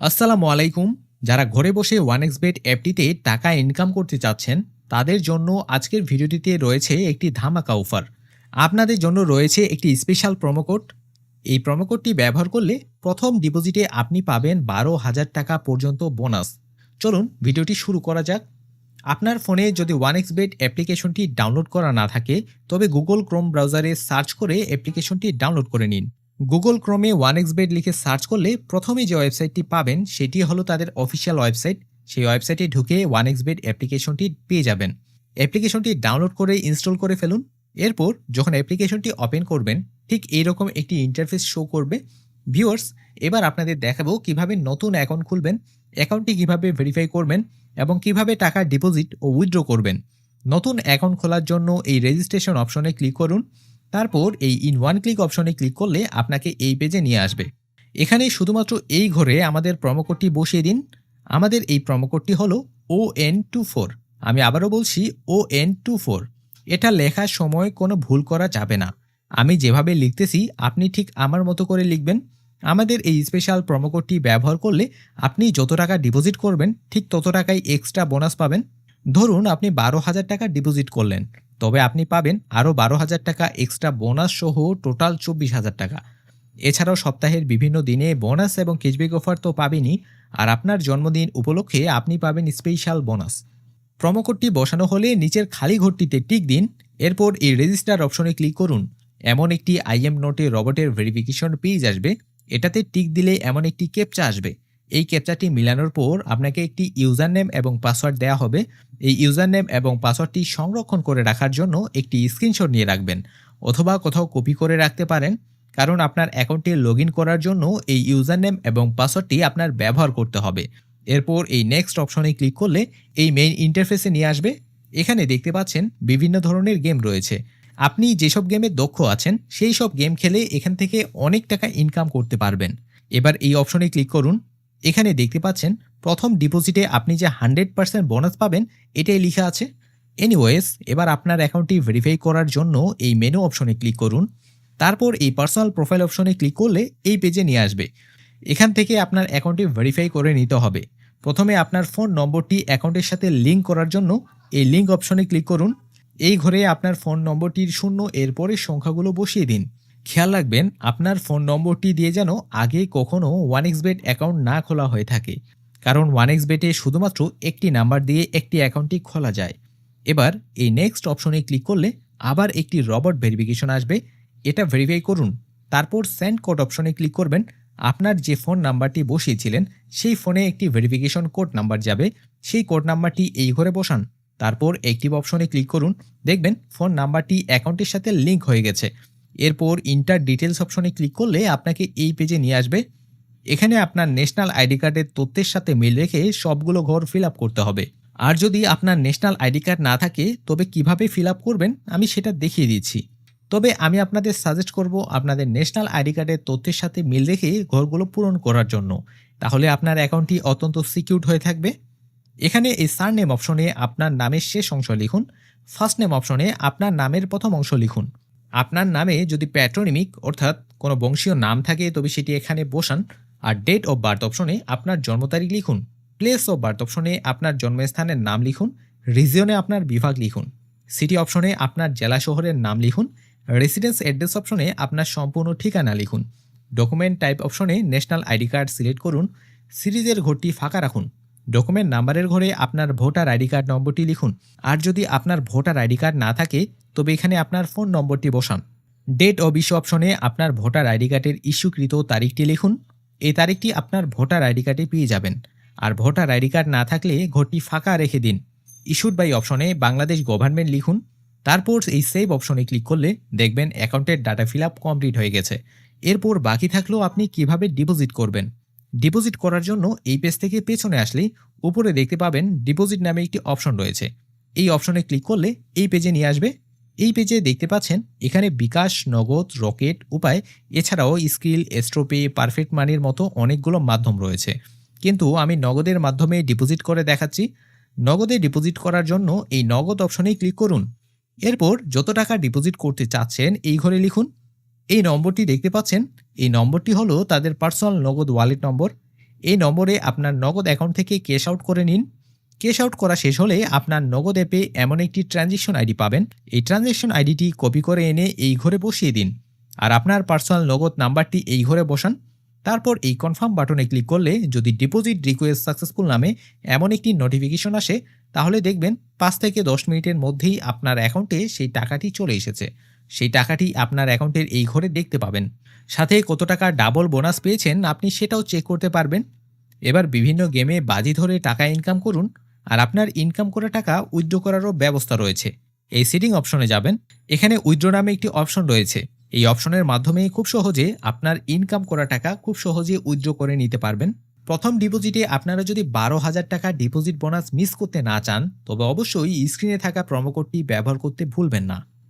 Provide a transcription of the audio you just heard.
আসসালামু আলাইকুম। যারা ঘরে বসে ওয়ান এক্স বেট অ্যাপটিতে টাকা ইনকাম করতে চাচ্ছেন, তাদের জন্য আজকের ভিডিওটিতে রয়েছে একটি ধামাকা অফার আপনাদের জন্য রয়েছে একটি স্পেশাল প্রোমোকোড এই প্রোমোকোডটি ব্যবহার করলে প্রথম ডিপোজিটে আপনি পাবেন বারো হাজার টাকা পর্যন্ত বোনাস চলুন, ভিডিওটি শুরু করা যাক। আপনার ফোনে যদি ওয়ান এক্স বেট অ্যাপ্লিকেশনটি ডাউনলোড করা না থাকে, তবে গুগল ক্রোম ব্রাউজারে সার্চ করে অ্যাপ্লিকেশনটি ডাউনলোড করে নিন। গুগল ক্রোমে ওয়ান এক্স বেড লিখে সার্চ করলে প্রথমে যে ওয়েবসাইটটি পাবেন, সেটি হলো তাদের অফিসিয়াল ওয়েবসাইট সেই ওয়েবসাইটে ঢুকে ওয়ান এক্স বেড অ্যাপ্লিকেশনটি পেয়ে যাবেন। অ্যাপ্লিকেশনটি ডাউনলোড করে ইনস্টল করে ফেলুন। এরপর যখন অ্যাপ্লিকেশনটি ওপেন করবেন, ঠিক এইরকম একটি ইন্টারফেস শো করবে। ভিউয়ার্স এবার আপনাদের দেখাবো কীভাবে নতুন অ্যাকাউন্ট খুলবেন অ্যাকাউন্টটি কীভাবে ভেরিফাই করবেন এবং কীভাবে টাকা ডিপোজিট ও উইথড্র করবেন। নতুন অ্যাকাউন্ট খোলার জন্য এই রেজিস্ট্রেশন অপশনে ক্লিক করুন। তারপর এই ইন ওয়ান ক্লিক অপশনে ক্লিক করলে আপনাকে এই পেজে নিয়ে আসবে। এখানে শুধুমাত্র এই ঘরে আমাদের প্রমোকোডটি বসিয়ে দিন। আমাদের এই প্রমোকোডটি হলো ও এন টু ফোর আমি আবারও বলছি ও এন টু ফোর এটা লেখার সময় কোনো ভুল করা যাবে না। আমি যেভাবে লিখতেছি, আপনি ঠিক আমার মতো করে লিখবেন। আমাদের এই স্পেশাল প্রমোকোডটি ব্যবহার করলে আপনি যত টাকা ডিপোজিট করবেন, ঠিক তত টাকাই এক্সট্রা বোনাস পাবেন। ধরুন আপনি বারো হাজার টাকা ডিপোজিট করলেন। তবে আপনি পাবেন আরও বারো হাজার টাকা এক্সট্রা বোনাস সহ টোটাল চব্বিশ হাজার টাকা। এছাড়াও সপ্তাহের বিভিন্ন দিনে বোনাস এবং ক্যাশব্যাক অফার তো পাবেনই, আর আপনার জন্মদিন উপলক্ষে আপনি পাবেন স্পেশাল বোনাস প্রমোকোডটি বসানো হলে নিচের খালি ঘরটিতে টিক দিন, এরপর এই রেজিস্টার অপশনে ক্লিক করুন। এমন একটি আইএম নোটে রবটের ভেরিফিকেশন পেজ আসবে, এটাতে টিক দিলে এমন একটি ক্যাপচা আসবে। এই ক্যাপচাটি মিলানোর পর আপনাকে একটি ইউজার নেম এবং পাসওয়ার্ড দেওয়া হবে। এই ইউজার নেম এবং পাসওয়ার্ডটি সংরক্ষণ করে রাখার জন্য একটি স্ক্রিনশট নিয়ে রাখবেন অথবা কোথাও কপি করে রাখতে পারেন। কারণ আপনার অ্যাকাউন্টে লগ করার জন্য এই ইউজার নেম এবং পাসওয়ার্ডটি আপনার ব্যবহার করতে হবে। এরপর এই নেক্সট অপশনে ক্লিক করলে এই মেইন ইন্টারফেসে নিয়ে আসবে। এখানে দেখতে পাচ্ছেন বিভিন্ন ধরনের গেম রয়েছে। আপনি যেসব গেমে দক্ষ আছেন, সেই সব গেম খেলে এখান থেকে অনেক টাকা ইনকাম করতে পারবেন। এবার এই অপশনে ক্লিক করুন। এখানে দেখতে পাচ্ছেন, প্রথম ডিপোজিটে আপনি যে হান্ড্রেড পার্সেন্ট বোনাস পাবেন, এটাই লেখা আছে। এনিওয়েজ, এবার আপনার অ্যাকাউন্টটি ভেরিফাই করার জন্য এই মেনু অপশনে ক্লিক করুন। তারপর এই পার্সোনাল প্রোফাইল অপশনে ক্লিক করলে এই পেজে নিয়ে আসবে। এখান থেকে আপনার অ্যাকাউন্টটি ভেরিফাই করে নিতে হবে। প্রথমে আপনার ফোন নম্বরটি অ্যাকাউন্টের সাথে লিঙ্ক করার জন্য এই লিঙ্ক অপশনে ক্লিক করুন। এই ঘরে আপনার ফোন নম্বরটির শূন্য, এরপরে সংখ্যাগুলো বসিয়ে দিন। খেয়াল রাখবেন, আপনার ফোন নম্বরটি দিয়ে যেন আগে কখনো ওয়ান এক্স বেট অ্যাকাউন্ট না খোলা হয়ে থাকে। কারণ ওয়ান এক্স বেটে শুধুমাত্র একটি নাম্বার দিয়ে একটি অ্যাকাউন্টটি খোলা যায়। এবার এই নেক্সট অপশনে ক্লিক করলে আবার একটি রবট ভেরিফিকেশন আসবে। এটা ভেরিফাই করুন। তারপর সেন্ড কোড অপশনে ক্লিক করবেন। আপনার যে ফোন নাম্বারটি বসিয়েছিলেন, সেই ফোনে একটি ভেরিফিকেশন কোড নাম্বার যাবে। সেই কোড নাম্বারটি এই ঘরে বসান। তারপর অ্যাক্টিভ অপশনে ক্লিক করুন। দেখবেন ফোন নাম্বারটি অ্যাকাউন্টের সাথে লিঙ্ক হয়ে গেছে। এরপর ইন্টার ডিটেলস অপশনে ক্লিক করলে আপনাকে এই পেজে নিয়ে আসবে। এখানে আপনার ন্যাশনাল আইডি কার্ডের তথ্যের সাথে মিল রেখে সবগুলো ঘর ফিল আপ করতে হবে। আর যদি আপনার ন্যাশনাল আইডি কার্ড না থাকে, তবে কীভাবে ফিল আপ করবেন আমি সেটা দেখিয়ে দিচ্ছি। তবে আমি আপনাদের সাজেস্ট করব আপনাদের ন্যাশনাল আইডি কার্ডের তথ্যের সাথে মিল রেখে ঘরগুলো পূরণ করার জন্য। তাহলে আপনার অ্যাকাউন্টটি অত্যন্ত সিকিউর হয়ে থাকবে। এখানে এই সার নেম অপশনে আপনার নামের শেষ অংশ লিখুন। ফার্স্ট নেম অপশনে আপনার নামের প্রথম অংশ লিখুন। আপনার নামে যদি প্যাট্রোনিমিক অর্থাৎ কোনো বংশীয় নাম থাকে, তবে সেটি এখানে বসান আর ডেট অফ বার্থ অপশনে আপনার জন্ম তারিখ লিখুন প্লেস অফ বার্থ অপশনে আপনার জন্মস্থানের নাম লিখুন রিজিয়নে আপনার বিভাগ লিখুন সিটি অপশনে আপনার জেলা শহরের নাম লিখুন রেসিডেন্স অ্যাড্রেস অপশনে আপনার সম্পূর্ণ ঠিকানা লিখুন ডকুমেন্ট টাইপ অপশনে ন্যাশনাল আইডি কার্ড সিলেক্ট করুন, সিরিজের ঘরটি ফাঁকা রাখুন। ডকুমেন্ট নাম্বারের ঘরে আপনার ভোটার আইডি কার্ড নম্বরটি লিখুন। আর যদি আপনার ভোটার আইডি কার্ড না থাকে, তবে এখানে আপনার ফোন নম্বরটি বসান। ডেট ও ইস্যু অপশনে আপনার ভোটার আইডি কার্ডের ইস্যুকৃত তারিখটি লিখুন। এই তারিখটি আপনার ভোটার আইডি কার্ডে পেয়ে যাবেন। আর ভোটার আইডি কার্ড না থাকলে ঘরটি ফাঁকা রেখে দিন। ইস্যুড বাই অপশনে বাংলাদেশ গভর্নমেন্ট লিখুন। তারপর এই সেভ অপশনে ক্লিক করলে দেখবেন অ্যাকাউন্টের ডাটা ফিল আপ কমপ্লিট হয়ে গেছে। এরপর বাকি থাকলেও আপনি কীভাবে ডিপোজিট করবেন? ডিপোজিট করার জন্য এই পেজ থেকে পেছনে আসলেই উপরে দেখতে পাবেন ডিপোজিট নামে একটি অপশন রয়েছে। এই অপশনে ক্লিক করলে এই পেজে নিয়ে আসবে। এই পেজে দেখতে পাচ্ছেন এখানে বিকাশ, নগদ, রকেট উপায়, এছাড়াও স্কিল এস্ট্রোপে পারফেক্ট মানির মতো অনেকগুলো মাধ্যম রয়েছে। কিন্তু আমি নগদের মাধ্যমে ডিপোজিট করে দেখাচ্ছি। নগদে ডিপোজিট করার জন্য এই নগদ অপশনেই ক্লিক করুন। এরপর যত টাকা ডিপোজিট করতে চাচ্ছেন এই ঘরে লিখুন এই নম্বরটি দেখতে পাচ্ছেন। এই নম্বরটি হলো তাদের পার্সোনাল নগদ ওয়ালেট নম্বর এই নম্বরে আপনার নগদ অ্যাকাউন্ট থেকে ক্যাশ আউট করে নিন। ক্যাশ আউট করা শেষ হলে আপনার নগদ অ্যাপে এমন একটি ট্রানজেকশন আইডি পাবেন। এই ট্রানজেকশন আইডিটি কপি করে এনে এই ঘরে বসিয়ে দিন। আর আপনার পার্সোনাল নগদ নাম্বারটি এই ঘরে বসান। তারপর এই কনফার্ম বাটনে ক্লিক করলে যদি ডিপোজিট রিকোয়েস্ট সাকসেসফুল নামে এমন একটি নোটিফিকেশন আসে, তাহলে দেখবেন পাঁচ থেকে দশ মিনিটের মধ্যেই আপনার অ্যাকাউন্টে সেই টাকাটি চলে এসেছে। সেই টাকাটি আপনার অ্যাকাউন্টের এই ঘরে দেখতে পাবেন। সাথে কত টাকা ডাবল বোনাস পেয়েছেন আপনি সেটাও চেক করতে পারবেন। এবার বিভিন্ন গেমে বাজি ধরে টাকা ইনকাম করুন আর আপনার ইনকাম করা টাকা উইথড্র করারও ব্যবস্থা রয়েছে। এই সেটিং অপশনে যাবেন। এখানে উইথড্র নামে একটি অপশন রয়েছে। এই অপশনের মাধ্যমে খুব সহজে আপনার ইনকাম করা টাকা খুব সহজে উইথড্র করে নিতে পারবেন। প্রথম ডিপোজিটে আপনারা যদি বারো হাজার টাকা ডিপোজিট বোনাস মিস করতে না চান, তবে অবশ্যই স্ক্রিনে থাকা প্রোমো কোডটি ব্যবহার করতে ভুলবেন না।